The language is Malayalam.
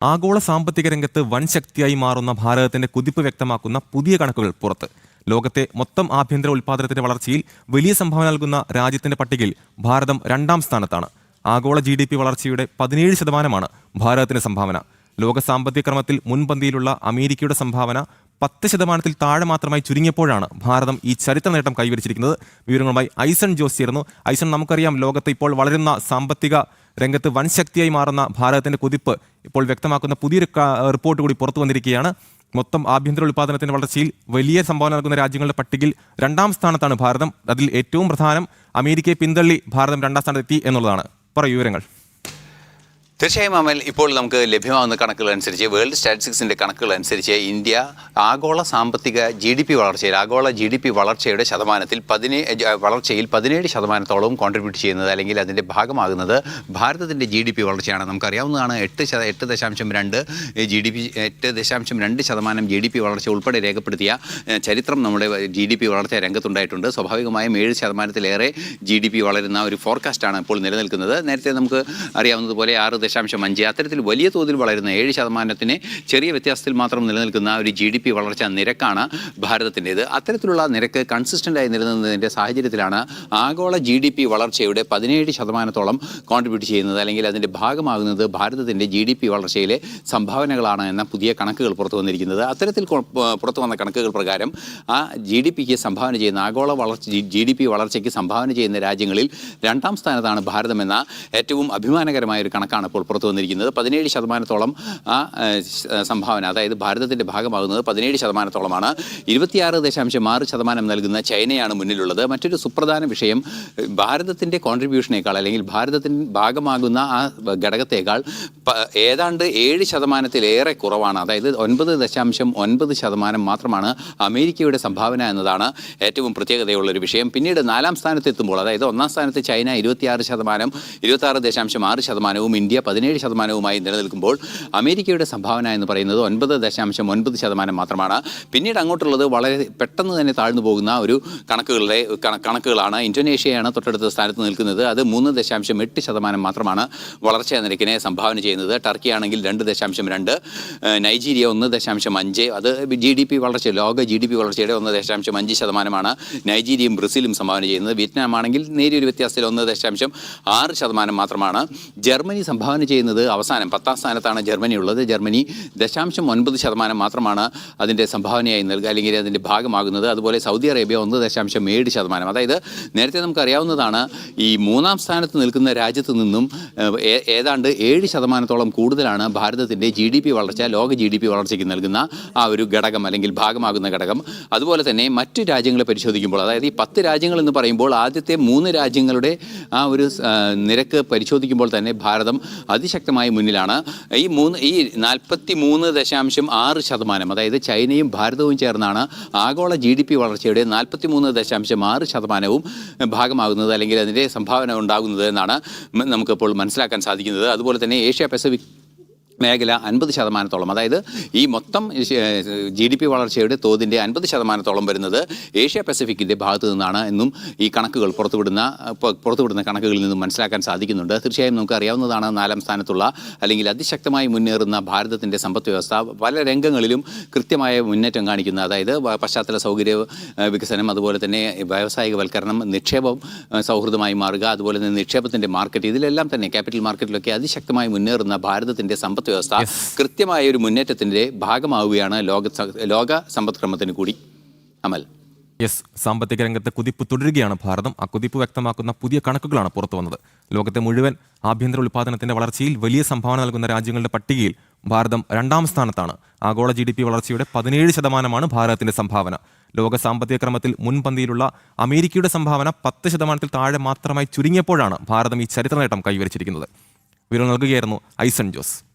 ആഗോള സാമ്പത്തിക രംഗത്ത് വൻ ശക്തിയായി മാറുന്ന ഭാരതത്തിന്റെ കുതിപ്പ് വ്യക്തമാക്കുന്ന പുതിയ കണക്കുകൾ പുറത്ത്. ലോകത്തെ മൊത്തം ആഭ്യന്തര ഉൽപാദനത്തിന്റെ വളർച്ചയിൽ വലിയ സംഭാവന നൽകുന്ന രാജ്യത്തിന്റെ പട്ടികയിൽ ഭാരതം രണ്ടാം സ്ഥാനത്താണ്. ആഗോള ജി ഡി പി വളർച്ചയുടെ പതിനേഴ് ശതമാനമാണ് ഭാരതത്തിന്റെ സംഭാവന. ലോക സാമ്പത്തിക ക്രമത്തിൽ മുൻപന്തിയിലുള്ള അമേരിക്കയുടെ സംഭാവന പത്ത് ശതമാനത്തിൽ താഴെ മാത്രമായി ചുരുങ്ങിയപ്പോഴാണ് ഭാരതം ഈ ചരിത്ര നേട്ടം കൈവരിച്ചിരിക്കുന്നത്. വിവരങ്ങളുമായി ഐസൺ ജോസ് ചേർന്നു ഐസൺ നമുക്കറിയാം ലോകത്ത് ഇപ്പോൾ വളരുന്ന സാമ്പത്തിക രംഗത്ത് വൻ ശക്തിയായി മാറുന്ന ഭാരതത്തിന്റെ കുതിപ്പ് ഇപ്പോൾ വ്യക്തമാക്കുന്ന പുതിയൊരു റിപ്പോർട്ട് കൂടി പുറത്തു വന്നിരിക്കുകയാണ്. മൊത്തം ആഭ്യന്തര ഉൽപ്പാദനത്തിന്റെ വളർച്ചയിൽ വലിയ സംഭാവന നൽകുന്ന രാജ്യങ്ങളുടെ പട്ടികയിൽ രണ്ടാം സ്ഥാനത്താണ് ഭാരതം. അതിൽ ഏറ്റവും പ്രധാനം അമേരിക്കയെ പിന്തള്ളി ഭാരതം രണ്ടാം സ്ഥാനത്തെത്തി എന്നുള്ളതാണ്. പറയൂ വിവരങ്ങൾ. തീർച്ചയായും അമൽ ഇപ്പോൾ നമുക്ക് ലഭ്യമാകുന്ന കണക്കുകൾ അനുസരിച്ച് വേൾഡ് സ്റ്റാറ്റിസ്റ്റിക്സിന്റെ കണക്കുകൾ അനുസരിച്ച് ഇന്ത്യ ആഗോള സാമ്പത്തിക ജി ഡി പി വളർച്ചയിൽ ആഗോള ജി ഡി പി വളർച്ചയുടെ ശതമാനത്തിൽ പതിനേ ജ- വളർച്ചയിൽ പതിനേഴ് ശതമാനത്തോളം കോൺട്രിബ്യൂട്ട് ചെയ്യുന്നത് അല്ലെങ്കിൽ അതിന്റെ ഭാഗമാകുന്നത് ഭാരതത്തിന്റെ ജി ഡി പി വളർച്ചയാണ്. നമുക്കറിയാവുന്നതാണ് എട്ട് ശത എട്ട് ദശാംശം രണ്ട് ജി ഡി പി എട്ട് ദശാംശം രണ്ട് ശതമാനം ജി ഡി പി വളർച്ച ഉൾപ്പെടെ രേഖപ്പെടുത്തിയ ചരിത്രം നമ്മുടെ ജി ഡി പി വളർച്ച രംഗത്തുണ്ടായിട്ടുണ്ട്. സ്വാഭാവികമായും ഏഴ് ശതമാനത്തിലേറെ ജി ഡി പി വളരുന്ന ഒരു ഫോർകാസ്റ്റാണ് ഇപ്പോൾ നിലനിൽക്കുന്നത്. നേരത്തെ നമുക്ക് അറിയാവുന്നതുപോലെ ആറ് ദശാംശം അഞ്ച്. അത്തരത്തിൽ വലിയ തോതിൽ വളരുന്ന ഏഴ് ശതമാനത്തിന് ചെറിയ വ്യത്യാസത്തിൽ മാത്രം നിലനിൽക്കുന്ന ഒരു ജി ഡി പി വളർച്ചാ നിരക്കാണ് ഭാരതത്തിന്റേത്. അത്തരത്തിലുള്ള നിരക്ക് കൺസിസ്റ്റന്റായി നിലനിന്നതിന്റെ സാഹചര്യത്തിലാണ് ആഗോള ജി ഡി പി വളർച്ചയുടെ പതിനേഴ് ശതമാനത്തോളം കോൺട്രിബ്യൂട്ട് ചെയ്യുന്നത്. അല്ലെങ്കിൽ അതിന്റെ ഭാഗമാകുന്നത് ഭാരതത്തിന്റെ ജി ഡി പി വളർച്ചയിലെ സംഭാവനകളാണ് എന്ന പുതിയ കണക്കുകൾ പുറത്തു വന്നിരിക്കുന്നത്. അത്തരത്തിൽ പുറത്തു വന്ന കണക്കുകൾ പ്രകാരം ആ ജി ഡി പിക്ക് സംഭാവന ചെയ്യുന്ന ആഗോള വളർച്ച ജി ഡി പി വളർച്ചയ്ക്ക് സംഭാവന ചെയ്യുന്ന രാജ്യങ്ങളിൽ രണ്ടാം സ്ഥാനത്താണ് ഭാരതമെന്ന ഏറ്റവും അഭിമാനകരമായ ഒരു കണക്കാണ് ഇപ്പോൾ പുറത്തു വന്നിരിക്കുന്നത്. പതിനേഴ് ശതമാനത്തോളം ആ സംഭാവന അതായത് ഭാരതത്തിന്റെ ഭാഗമാകുന്നത് പതിനേഴ് ശതമാനത്തോളമാണ്. ഇരുപത്തിയാറ് ദശാംശം ആറ് ശതമാനം നൽകുന്ന ചൈനയാണ് മുന്നിലുള്ളത്. മറ്റൊരു സുപ്രധാന വിഷയം ഭാരതത്തിന്റെ കോൺട്രിബ്യൂഷനേക്കാൾ അല്ലെങ്കിൽ ഭാരതത്തിന് ഭാഗമാകുന്ന ആ ഘടകത്തേക്കാൾ ഏതാണ്ട് ഏഴ് ശതമാനത്തിലേറെ കുറവാണ്. അതായത് ഒൻപത് ദശാംശം ഒൻപത് ശതമാനം മാത്രമാണ് അമേരിക്കയുടെ സംഭാവന എന്നതാണ് ഏറ്റവും പ്രത്യേകതയുള്ളൊരു വിഷയം. പിന്നീട് നാലാം സ്ഥാനത്ത് എത്തുമ്പോൾ അതായത് ഒന്നാം സ്ഥാനത്ത് ചൈന ഇരുപത്തിയാറ് ശതമാനം ഇരുപത്താറ് ദശാംശം ആറ് ശതമാനവും ഇന്ത്യ പതിനേഴ് ശതമാനവുമായി നിലനിൽക്കുമ്പോൾ അമേരിക്കയുടെ സംഭാവന എന്ന് പറയുന്നത് ഒൻപത് ദശാംശം ഒൻപത് ശതമാനം മാത്രമാണ്. പിന്നീട് അങ്ങോട്ടുള്ളത് വളരെ പെട്ടെന്ന് തന്നെ താഴ്ന്നു പോകുന്ന ഒരു കണക്കുകളുടെ കണക്കുകളാണ്. ഇന്തോനേഷ്യയാണ് തൊട്ടടുത്ത സ്ഥാനത്ത് നിൽക്കുന്നത്. അത് മൂന്ന് ദശാംശം എട്ട് ശതമാനം മാത്രമാണ് വളർച്ചാ നിരക്കിനെ സംഭാവന ചെയ്യുന്നത്. ടർക്കി ആണെങ്കിൽ രണ്ട് ദശാംശം രണ്ട് നൈജീരിയ ഒന്ന് ദശാംശം അഞ്ച്. അത് ജി ഡി പി വളർച്ച ലോക ജി ഡി പി വളർച്ചയുടെ ഒന്ന് ദശാംശം അഞ്ച് ശതമാനമാണ് നൈജീരിയയും ബ്രസീലും സംഭാവന ചെയ്യുന്നത്. വിയറ്റ്നാം ആണെങ്കിൽ നേരിയൊരു വ്യത്യാസത്തിൽ ഒന്ന് ദശാംശം ആറ് ശതമാനം മാത്രമാണ്. ജർമ്മനി സംഭാവന ചെയ്യുന്നത് അവസാനം പത്താം സ്ഥാനത്താണ് ജർമ്മനി ഉള്ളത്. ജർമ്മനി ദശാംശം ഒൻപത് ശതമാനം മാത്രമാണ് അതിന്റെ സംഭാവനയായി നൽകുക അല്ലെങ്കിൽ അതിന്റെ ഭാഗമാകുന്നത്. അതുപോലെ സൗദി അറേബ്യ ഒന്ന് ദശാംശം ഏഴ് ശതമാനം. അതായത് നേരത്തെ നമുക്കറിയാവുന്നതാണ് ഈ മൂന്നാം സ്ഥാനത്ത് നിൽക്കുന്ന രാജ്യത്ത് നിന്നും ഏതാണ്ട് ഏഴ് ശതമാനത്തോളം കൂടുതലാണ് ഭാരതത്തിന്റെ ജി ഡി പി വളർച്ച ലോക ജി ഡി പി വളർച്ചയ്ക്ക് നൽകുന്ന ആ ഒരു ഘടകം അല്ലെങ്കിൽ ഭാഗമാകുന്ന ഘടകം. അതുപോലെ തന്നെ മറ്റു രാജ്യങ്ങളെ പരിശോധിക്കുമ്പോൾ അതായത് ഈ പത്ത് രാജ്യങ്ങൾ എന്ന് പറയുമ്പോൾ ആദ്യത്തെ മൂന്ന് രാജ്യങ്ങളുടെ ആ ഒരു നിരക്ക് പരിശോധിക്കുമ്പോൾ തന്നെ ഭാരതം അതിശക്തമായി മുന്നിലാണ്. ഈ മൂന്ന് ഈ നാൽപ്പത്തി മൂന്ന് ദശാംശം ആറ് ശതമാനം അതായത് ചൈനയും ഭാരതവും ചേർന്നാണ് ആഗോള ജി ഡി പി വളർച്ചയുടെ നാൽപ്പത്തി മൂന്ന് ദശാംശം ആറ് ശതമാനവും ഭാഗമാകുന്നത് അല്ലെങ്കിൽ അതിന്റെ സംഭാവന ഉണ്ടാകുന്നത് എന്നാണ് നമുക്കിപ്പോൾ നമുക്കിപ്പോൾ മനസ്സിലാക്കാൻ സാധിക്കുന്നത്. അതുപോലെ തന്നെ ഏഷ്യ പസഫിക് മേഖല അൻപത് ശതമാനത്തോളം അതായത് ഈ മൊത്തം ജി ഡി പി വളർച്ചയുടെ തോതിന്റെ അൻപത് ശതമാനത്തോളം വരുന്നത് ഏഷ്യ പസഫിക്കിന്റെ ഭാഗത്തു നിന്നാണ് എന്നും ഈ കണക്കുകൾ പുറത്തുവിടുന്ന പുറത്തുവിടുന്ന കണക്കുകളിൽ നിന്നും മനസ്സിലാക്കാൻ സാധിക്കുന്നുണ്ട്. തീർച്ചയായും നമുക്ക് അറിയാവുന്നതാണ് നാലാം സ്ഥാനത്തുള്ള അല്ലെങ്കിൽ അതിശക്തമായി മുന്നേറുന്ന ഭാരതത്തിന്റെ സമ്പദ് വ്യവസ്ഥ. പല രംഗങ്ങളിലും കൃത്യമായ മുന്നേറ്റം കാണിക്കുന്ന അതായത് പശ്ചാത്തല സൗകര്യ വികസനം അതുപോലെ തന്നെ വ്യാവസായികവൽക്കരണം നിക്ഷേപം സൗഹൃദമായി മാറുക അതുപോലെ തന്നെ നിക്ഷേപത്തിന്റെ മാർക്കറ്റ് ഇതിലെല്ലാം തന്നെ ക്യാപിറ്റൽ മാർക്കറ്റിലൊക്കെ അതിശക്തമായി മുന്നേറുന്ന ഭാരതത്തിന്റെ സമ്പദ് വ്യവസ്ഥ കൃത്യമായ ഒരു മുന്നേറ്റത്തിന്റെ ഭാഗമാവുകയാണ് ലോക ലോക സമ്പദ്ക്രമത്തിന് കൂടി അമൽ. യെസ് സാമ്പത്തിക രംഗത്തെ കുതിപ്പ് തുടരുകയാണ് ഭാരതം. ആ കുതിപ്പ് വ്യക്തമാക്കുന്ന പുതിയ കണക്കുകളാണ് പുറത്തു വന്നത്. ലോകത്തെ മുഴുവൻ ആഭ്യന്തര ഉൽപ്പാദനത്തിന്റെ വളർച്ചയിൽ വലിയ സംഭാവന നൽകുന്ന രാജ്യങ്ങളുടെ പട്ടികയിൽ ഭാരതം രണ്ടാം സ്ഥാനത്താണ്. ആഗോള ജി ഡി പി വളർച്ചയുടെ പതിനേഴ് ശതമാനമാണ് ഭാരതത്തിന്റെ സംഭാവന. ലോക സാമ്പത്തിക ക്രമത്തിൽ മുൻപന്തിയിലുള്ള അമേരിക്കയുടെ സംഭാവന പത്ത് ശതമാനത്തിൽ താഴെ മാത്രമായി ചുരുങ്ങിയപ്പോഴാണ് ഭാരതം ഈ ചരിത്ര നേട്ടം കൈവരിച്ചിരിക്കുന്നത്. വിവരം നൽകുകയായിരുന്നു ഐസൺ ജോസ്.